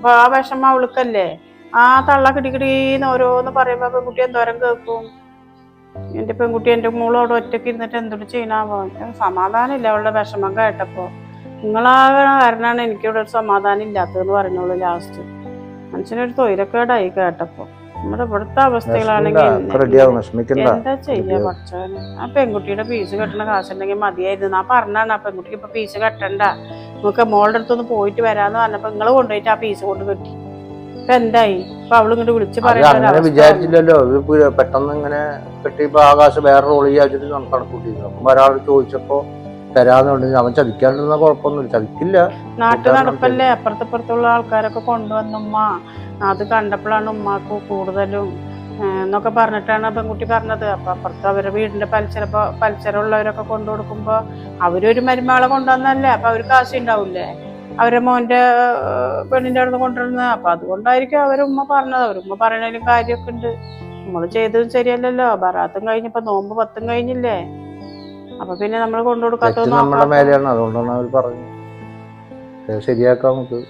അപ്പൊ ആ വിഷമ അവൾക്കല്ലേ? ആ തള്ള കിടികിടീന്ന് ഓരോന്ന് പറയുമ്പോ പെൺകുട്ടി എന്തോരം കേൾക്കും. എന്റെ പെൺകുട്ടി എന്റെ മോളോട് ഒറ്റയ്ക്ക് ഇരുന്നിട്ട് എന്തൊരു ചെയ്യണാവോ സമാധാനം സമാധാനമില്ല അവളുടെ വിഷമം കേട്ടപ്പോ. നിങ്ങളാകണ കാരണമാണ് എനിക്കിവിടെ ഒരു സമാധാനം ഇല്ലാത്തതെന്ന് പറഞ്ഞോളൂ ലാസ്റ്റ് മനുഷ്യനൊരു തൊയിലക്കേടായി കേട്ടപ്പോ. നമ്മുടെ ഇവിടുത്തെ അവസ്ഥകളാണെങ്കിൽ എന്താ ചെയ്യാ പഠിച്ചവന് ആ പെൺകുട്ടിയുടെ ഫീസ് കെട്ടണ കാശുണ്ടെങ്കിൽ മതിയായിരുന്നു. ആ പറഞ്ഞാണ് ആ പെൺകുട്ടിക്ക് ഇപ്പൊ ഫീസ് കെട്ടണ്ട. നമുക്ക് മോളുടെ അടുത്തൊന്ന് പോയിട്ട് വരാന്ന് പറഞ്ഞപ്പോ നിങ്ങൾ കൊണ്ടുപോയിട്ട് ആ പീസ് കൊണ്ട് കെട്ടി. ഇപ്പൊ എന്തായി? ഇപ്പൊ അവൾ ഇങ്ങോട്ട് വിളിച്ച് അങ്ങനെ. വിചാരിച്ചില്ലല്ലോ. ഇത് പെട്ടെന്ന് ഇങ്ങനെ കിട്ടിയപ്പോ ആകാശം വേറെ റോൾ ചെയ്യാച്ചിട്ട് കണക്കൂട്ടിയിരുന്നു അപ്പൊ ഒരാൾ ചോദിച്ചപ്പോ തരാന്ന് പറഞ്ഞു അവൻ ചതിക്കാണ്ടിരുന്ന കുഴപ്പമൊന്നുമില്ല. ചതിക്കില്ല. നാട്ടു നടപ്പല്ലേ? അപ്പുറത്തപ്പുറത്തുള്ള ആൾക്കാരൊക്കെ കൊണ്ടുവന്നുമ്മ അത് കണ്ടപ്പോഴാണ് ഉമ്മാക്ക് കൂടുതലും എന്നൊക്കെ പറഞ്ഞിട്ടാണ് പെൺകുട്ടി പറഞ്ഞത്. അപ്പൊ അപ്പുറത്ത് അവരുടെ വീടിന്റെ പലിശര പലിശരമുള്ളവരൊക്കെ കൊണ്ടു കൊടുക്കുമ്പോ അവരൊരു മരുമകളെ കൊണ്ടുവന്നല്ലേ അപ്പൊ അവർക്ക് കാശ് ഉണ്ടാവില്ലേ അവരെ മോന്റെ പെണ്ണിന്റെ അവിടെ നിന്ന് കൊണ്ടുവരുന്നത് അപ്പൊ അതുകൊണ്ടായിരിക്കും അവരുമ്മ പറഞ്ഞത്. അവരുമ്മ പറയണതിലും കാര്യമൊക്കെ ഉണ്ട്. നമ്മൾ ചെയ്തതും ശരിയല്ലല്ലോ. ബറാത്തും കഴിഞ്ഞപ്പോ നോമ്പ് പത്തും കഴിഞ്ഞില്ലേ? അപ്പൊ പിന്നെ നമ്മൾ കൊണ്ടു കൊടുക്കാത്ത നമ്മുടെ നോക്കാത്ത അതുകൊണ്ടാണ് അവർ പറഞ്ഞത്. അത് ശരിയാക്കാം നമുക്ക്.